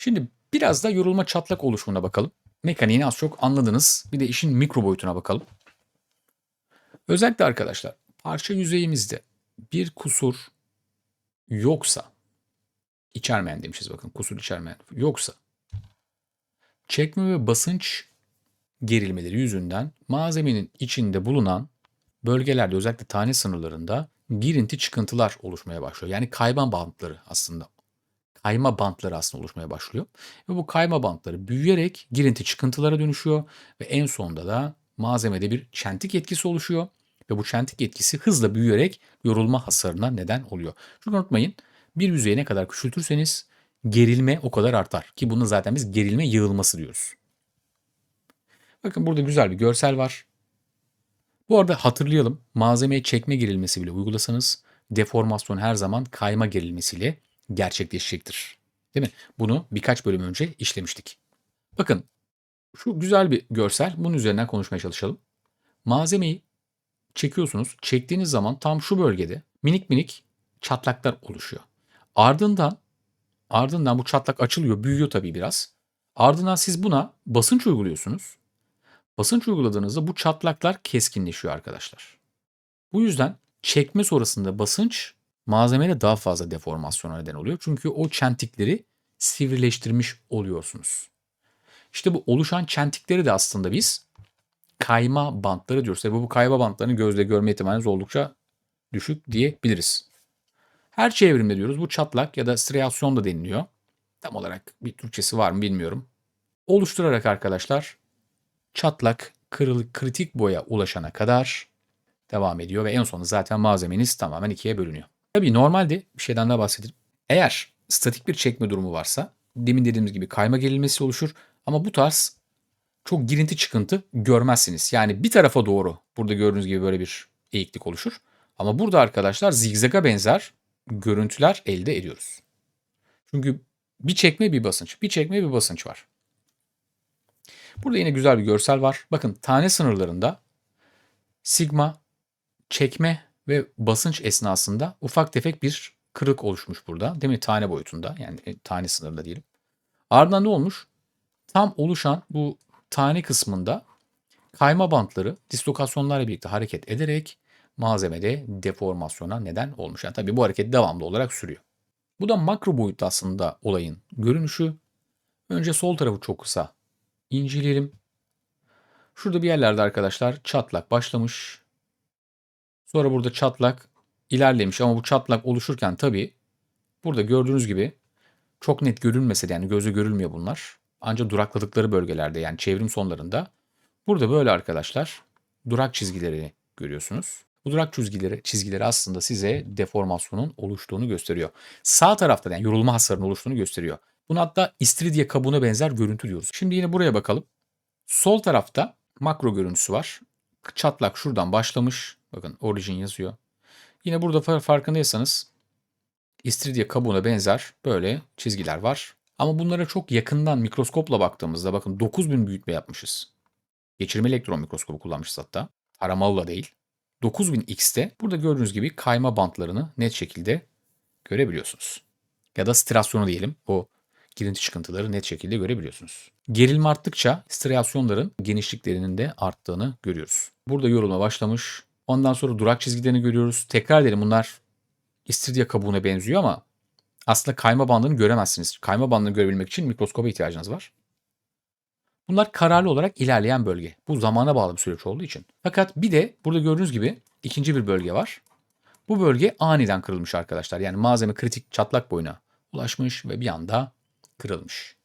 Şimdi biraz da yorulma çatlak oluşumuna bakalım. Mekaniğini az çok anladınız. Bir de işin mikro boyutuna bakalım. Özellikle arkadaşlar parça yüzeyimizde bir kusur yoksa içermeyen demişiz bakın kusur içermeyen yoksa çekme ve basınç gerilmeleri yüzünden malzemenin içinde bulunan bölgelerde özellikle tane sınırlarında girinti çıkıntılar oluşmaya başlıyor. Yani kayma bantları aslında. Kayma bantları aslında oluşmaya başlıyor. Ve bu kayma bantları büyüyerek girinti çıkıntılara dönüşüyor ve en sonunda da malzemede bir çentik etkisi oluşuyor ve bu çentik etkisi hızla büyüyerek yorulma hasarına neden oluyor. Çünkü unutmayın bir yüzeyi ne kadar küçültürseniz gerilme o kadar artar ki bunu zaten biz gerilme yığılması diyoruz. Bakın burada güzel bir görsel var. Bu arada hatırlayalım malzemeye çekme gerilmesi bile uygulasanız deformasyon her zaman kayma gerilmesiyle gerçekleşecektir. Değil mi? Bunu birkaç bölüm önce işlemiştik. Bakın şu güzel bir görsel. Bunun üzerinden konuşmaya çalışalım. Malzemeyi çekiyorsunuz. Çektiğiniz zaman tam şu bölgede minik minik çatlaklar oluşuyor. Ardından ardından bu çatlak açılıyor, büyüyor tabii biraz. Ardından siz buna basınç uyguluyorsunuz. Basınç uyguladığınızda bu çatlaklar keskinleşiyor arkadaşlar. Bu yüzden çekme sonrasında basınç malzemeyle daha fazla deformasyona neden oluyor. Çünkü o çentikleri sivrileştirmiş oluyorsunuz. İşte bu oluşan çentikleri de aslında biz kayma bantları diyoruz. Tabii bu kayma bantlarını gözle görme ihtimaliniz oldukça düşük diyebiliriz. Her çevrimde diyoruz bu çatlak ya da striyasyon da deniliyor. Tam olarak bir Türkçesi var mı bilmiyorum. Oluşturarak arkadaşlar çatlak kırılık kritik boya ulaşana kadar devam ediyor ve en sonunda zaten malzemeniz tamamen ikiye bölünüyor. Tabii normalde bir şeyden daha bahsedelim. Eğer statik bir çekme durumu varsa demin dediğimiz gibi kayma gerilmesi oluşur ama bu tarz çok girinti çıkıntı görmezsiniz. Yani bir tarafa doğru burada gördüğünüz gibi böyle bir eğiklik oluşur. Ama burada arkadaşlar zigzaga benzer görüntüler elde ediyoruz. Çünkü bir çekme bir basınç, bir çekme bir basınç var. Burada yine güzel bir görsel var. Bakın tane sınırlarında sigma, çekme ve basınç esnasında ufak tefek bir kırık oluşmuş burada. Değil mi? Tane boyutunda yani e, tane sınırında diyelim. Ardından ne olmuş? Tam oluşan bu tane kısmında kayma bantları dislokasyonlarla birlikte hareket ederek malzemede deformasyona neden olmuş. Yani tabii bu hareket devamlı olarak sürüyor. Bu da makro boyutta aslında olayın görünüşü. Önce sol tarafı çok kısa inceleyelim. Şurada bir yerlerde arkadaşlar çatlak başlamış. Sonra burada çatlak ilerlemiş ama bu çatlak oluşurken tabii burada gördüğünüz gibi çok net görünmese de yani gözle görülmüyor bunlar. Ancak durakladıkları bölgelerde yani çevrim sonlarında burada böyle arkadaşlar durak çizgileri görüyorsunuz. Bu durak çizgileri, çizgileri aslında size deformasyonun oluştuğunu gösteriyor. Sağ tarafta yani yorulma hasarının oluştuğunu gösteriyor. Bunu hatta istiridye kabuğuna benzer görüntü diyoruz. Şimdi yine buraya bakalım. Sol tarafta makro görüntüsü var. Çatlak şuradan başlamış. Bakın origin yazıyor. Yine burada farkındaysanız istiridye kabuğuna benzer böyle çizgiler var. Ama bunlara çok yakından mikroskopla baktığımızda bakın 9000 büyütme yapmışız. Geçirme elektron mikroskobu kullanmışız hatta. Taramalı da değil. 9000x'te burada gördüğünüz gibi kayma bantlarını net şekilde görebiliyorsunuz. Ya da strasyonu diyelim. O girinti çıkıntıları net şekilde görebiliyorsunuz. Gerilme arttıkça striasyonların genişliklerinin de arttığını görüyoruz. Burada yorulma başlamış. Ondan sonra durak çizgilerini görüyoruz. Tekrar edelim bunlar istiridye kabuğuna benziyor ama aslında kayma bandını göremezsiniz. Kayma bandını görebilmek için mikroskoba ihtiyacınız var. Bunlar kararlı olarak ilerleyen bölge. Bu zamana bağlı bir süreç olduğu için. Fakat bir de burada gördüğünüz gibi ikinci bir bölge var. Bu bölge aniden kırılmış arkadaşlar. Yani malzeme kritik çatlak boyuna ulaşmış ve bir anda kırılmış.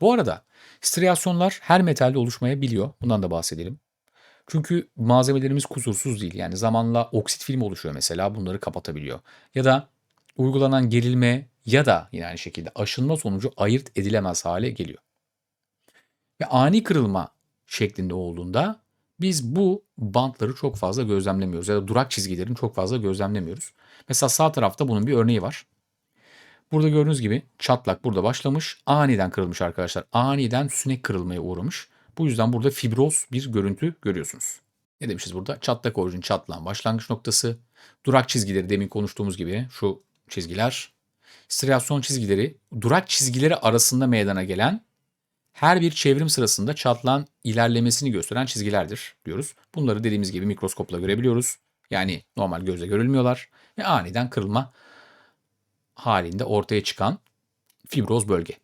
Bu arada striasyonlar her metalde oluşmayabiliyor. Bundan da bahsedelim. Çünkü malzemelerimiz kusursuz değil. Yani zamanla oksit film oluşuyor mesela bunları kapatabiliyor. Ya da uygulanan gerilme ya da yine aynı şekilde aşınma sonucu ayırt edilemez hale geliyor. Ve ani kırılma şeklinde olduğunda biz bu bantları çok fazla gözlemlemiyoruz ya da durak çizgilerini çok fazla gözlemlemiyoruz. Mesela sağ tarafta bunun bir örneği var. Burada gördüğünüz gibi çatlak burada başlamış. Aniden kırılmış arkadaşlar. Aniden sünek kırılmaya uğramış. Bu yüzden burada fibroz bir görüntü görüyorsunuz. Ne demişiz burada? Çatlak orijin çatlağın başlangıç noktası. Durak çizgileri demin konuştuğumuz gibi şu çizgiler. striasyon çizgileri durak çizgileri arasında meydana gelen her bir çevrim sırasında çatlağın ilerlemesini gösteren çizgilerdir diyoruz. Bunları dediğimiz gibi mikroskopla görebiliyoruz. Yani normal gözle görülmüyorlar ve aniden kırılma halinde ortaya çıkan fibroz bölge.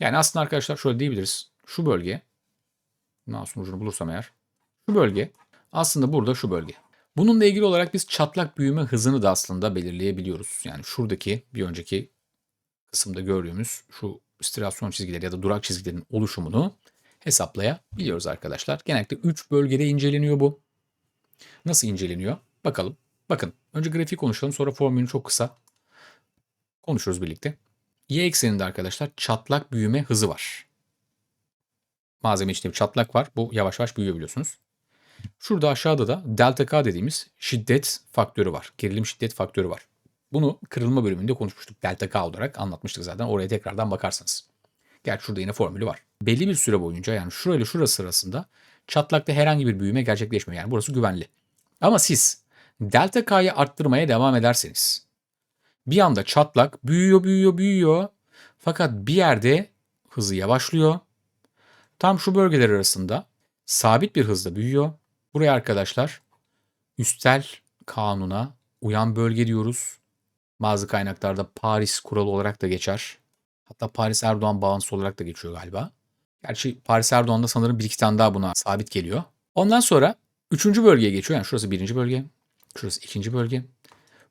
Yani aslında arkadaşlar şöyle diyebiliriz. Şu bölge, masum ucunu bulursam eğer, şu bölge aslında burada şu bölge. Bununla ilgili olarak biz çatlak büyüme hızını da aslında belirleyebiliyoruz. Yani şuradaki bir önceki kısımda gördüğümüz şu striasyon çizgileri ya da durak çizgilerinin oluşumunu hesaplayabiliyoruz arkadaşlar. Genellikle 3 bölgede inceleniyor bu. Nasıl inceleniyor? Bakalım. Bakın önce grafik konuşalım sonra formülünü çok kısa konuşuruz birlikte. Y ekseninde arkadaşlar çatlak büyüme hızı var. Malzeme içinde bir çatlak var. Bu yavaş yavaş büyüyor biliyorsunuz. Şurada aşağıda da delta K dediğimiz şiddet faktörü var. Gerilim şiddet faktörü var. Bunu kırılma bölümünde konuşmuştuk. Delta K olarak anlatmıştık zaten. Oraya tekrardan bakarsınız. Gerçi şurada yine formülü var. Belli bir süre boyunca yani şurayla şurası arasında çatlakta herhangi bir büyüme gerçekleşmiyor. Yani burası güvenli. Ama siz delta K'yı arttırmaya devam ederseniz bir anda çatlak büyüyor, büyüyor, büyüyor. Fakat bir yerde hızı yavaşlıyor. Tam şu bölgeler arasında sabit bir hızla büyüyor. Buraya arkadaşlar üstel kanuna uyan bölge diyoruz. Bazı kaynaklarda Paris kuralı olarak da geçer. Hatta Paris Erdoğan bağıntısı olarak da geçiyor galiba. Gerçi Paris Erdoğan'da sanırım bir iki tane daha buna sabit geliyor. Ondan sonra üçüncü bölgeye geçiyor. Yani şurası birinci bölge. Şurası ikinci bölge.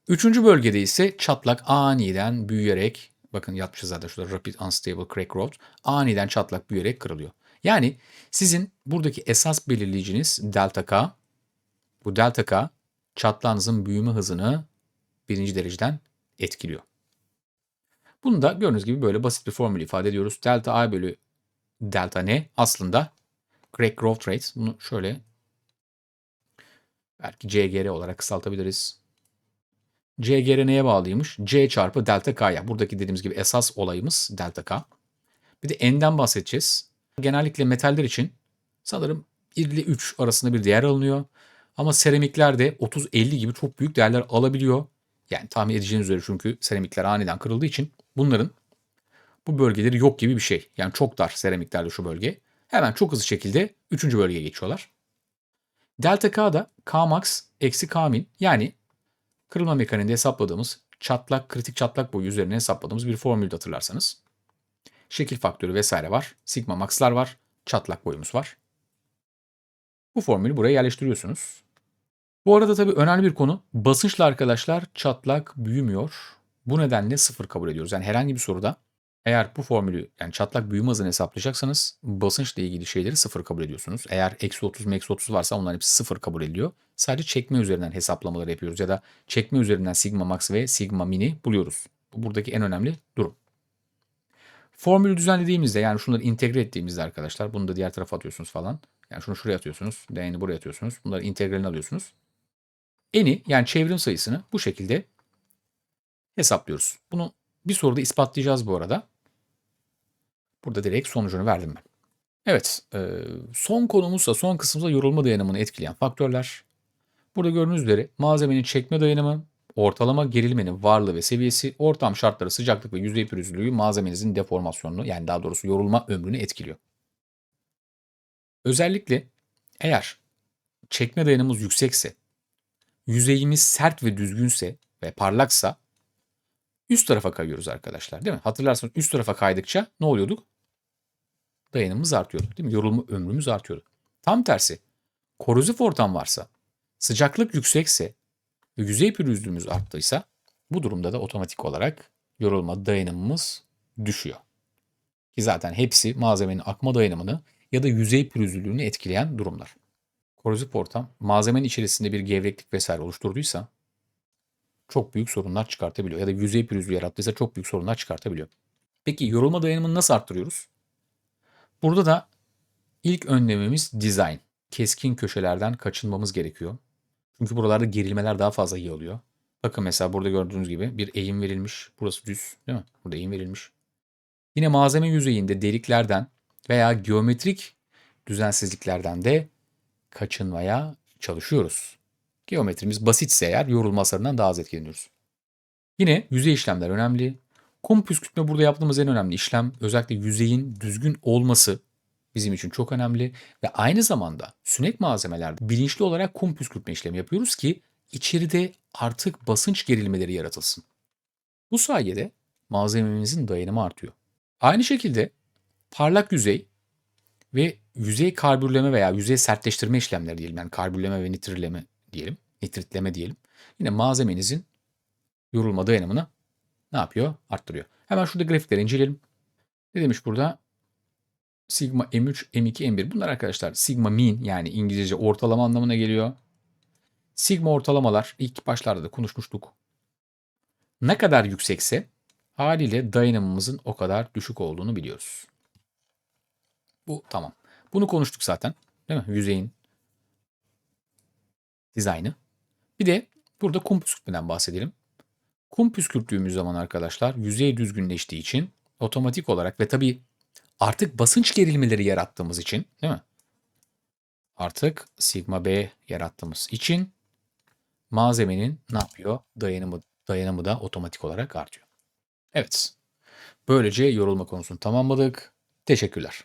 Üçüncü bölgede ise çatlak aniden büyüyerek bakın yapmışız zaten şurada rapid unstable crack growth aniden çatlak büyüyerek kırılıyor. Yani sizin buradaki esas belirleyiciniz delta K. Bu delta K çatlağınızın büyüme hızını birinci dereceden etkiliyor. Bunu da gördüğünüz gibi böyle basit bir formül ifade ediyoruz. Delta A bölü delta N aslında crack growth rate. Bunu şöyle belki CGR olarak kısaltabiliriz. CGR neye bağlıymış? C çarpı delta K'ya. Buradaki dediğimiz gibi esas olayımız delta K. Bir de N'den bahsedeceğiz. Genellikle metaller için sanırım 1 ile 3 arasında bir değer alınıyor. Ama seramiklerde 30-50 gibi çok büyük değerler alabiliyor. Yani tahmin edeceğiniz üzere çünkü seramikler aniden kırıldığı için bunların bu bölgeleri yok gibi bir şey. Yani çok dar seramiklerde şu bölge. Hemen çok hızlı şekilde 3. bölgeye geçiyorlar. Delta K da K max eksi K min yani kırılma mekaniğinde hesapladığımız çatlak, kritik çatlak boyu üzerine hesapladığımız bir formülde hatırlarsanız. Şekil faktörü vesaire var. Sigma max'lar var. Çatlak boyumuz var. Bu formülü buraya yerleştiriyorsunuz. Bu arada tabii önemli bir konu. Basınçla arkadaşlar çatlak büyümüyor. Bu nedenle sıfır kabul ediyoruz. Yani herhangi bir soruda eğer bu formülü yani çatlak büyüme hızını hesaplayacaksanız basınçla ilgili şeyleri sıfır kabul ediyorsunuz. Eğer eksi 30 eksi 30 varsa onların hepsi sıfır kabul ediliyor. Sadece çekme üzerinden hesaplamaları yapıyoruz ya da çekme üzerinden sigma max ve sigma mini buluyoruz. Bu buradaki en önemli durum. Formülü düzenlediğimizde yani şunları integre ettiğimizde arkadaşlar bunu da diğer tarafa atıyorsunuz falan. Yani şunu şuraya atıyorsunuz. D'ni buraya atıyorsunuz. Bunları integralini alıyorsunuz. Eni yani çevrim sayısını bu şekilde hesaplıyoruz. Bunu bir soruda ispatlayacağız bu arada. Burada direkt sonucunu verdim ben. Evet, son konumuzsa son kısımda yorulma dayanımını etkileyen faktörler. Burada gördüğünüz üzere malzemenin çekme dayanımı, ortalama gerilmenin varlığı ve seviyesi, ortam şartları, sıcaklık ve yüzey pürüzlülüğü malzemenizin deformasyonunu yani daha doğrusu yorulma ömrünü etkiliyor. Özellikle eğer çekme dayanımız yüksekse, yüzeyimiz sert ve düzgünse ve parlaksa üst tarafa kayıyoruz arkadaşlar değil mi? Hatırlarsanız üst tarafa kaydıkça ne oluyorduk? Dayanımımız artıyordu değil mi? Yorulma ömrümüz artıyordu. Tam tersi korozif ortam varsa, sıcaklık yüksekse yüzey pürüzlüğümüz arttıysa bu durumda da otomatik olarak yorulma dayanımımız düşüyor. Ki zaten hepsi malzemenin akma dayanımını ya da yüzey pürüzlülüğünü etkileyen durumlar. Korozif ortam malzemenin içerisinde bir gevreklik vesaire oluşturduysa çok büyük sorunlar çıkartabiliyor. Ya da yüzey pürüzlüğü yarattıysa çok büyük sorunlar çıkartabiliyor. Peki yorulma dayanımını nasıl arttırıyoruz? Burada da ilk önlemimiz design. Keskin köşelerden kaçınmamız gerekiyor. Çünkü buralarda gerilmeler daha fazla iyi oluyor. Bakın mesela burada gördüğünüz gibi bir eğim verilmiş. Burası düz değil mi? Burada eğim verilmiş. Yine malzeme yüzeyinde deliklerden veya geometrik düzensizliklerden de kaçınmaya çalışıyoruz. Geometrimiz basitse eğer yorulma hasarından daha az etkileniyoruz. Yine yüzey işlemler önemli. Kum püskürtme burada yaptığımız en önemli işlem özellikle yüzeyin düzgün olması bizim için çok önemli ve aynı zamanda sünek malzemelerde bilinçli olarak kum püskürtme işlemi yapıyoruz ki içeride artık basınç gerilmeleri yaratılsın. Bu sayede malzememizin dayanımı artıyor. Aynı şekilde parlak yüzey ve yüzey karbürleme veya yüzey sertleştirme işlemleri diyelim. Yani karbürleme ve nitrileme diyelim. Nitritleme diyelim. Yine malzemenizin yorulma dayanımını ne yapıyor? Arttırıyor. Hemen şurada grafikleri inceleyelim. Ne demiş burada? Sigma M3, M2, M1. Bunlar arkadaşlar sigma mean yani İngilizce ortalama anlamına geliyor. Sigma ortalamalar ilk başlarda da konuşmuştuk. Ne kadar yüksekse haliyle dayanımımızın o kadar düşük olduğunu biliyoruz. Bu tamam. Bunu konuştuk zaten. Değil mi? Yüzeyin dizaynı. Bir de burada kum püskürtmeden bahsedelim. Kum püskürttüğümüz zaman arkadaşlar yüzey düzgünleştiği için otomatik olarak ve tabii artık basınç gerilmeleri yarattığımız için değil mi? Artık sigma B yarattığımız için malzemenin ne yapıyor? Dayanımı, dayanımı da otomatik olarak artıyor. Evet. Böylece yorulma konusunu tamamladık. Teşekkürler.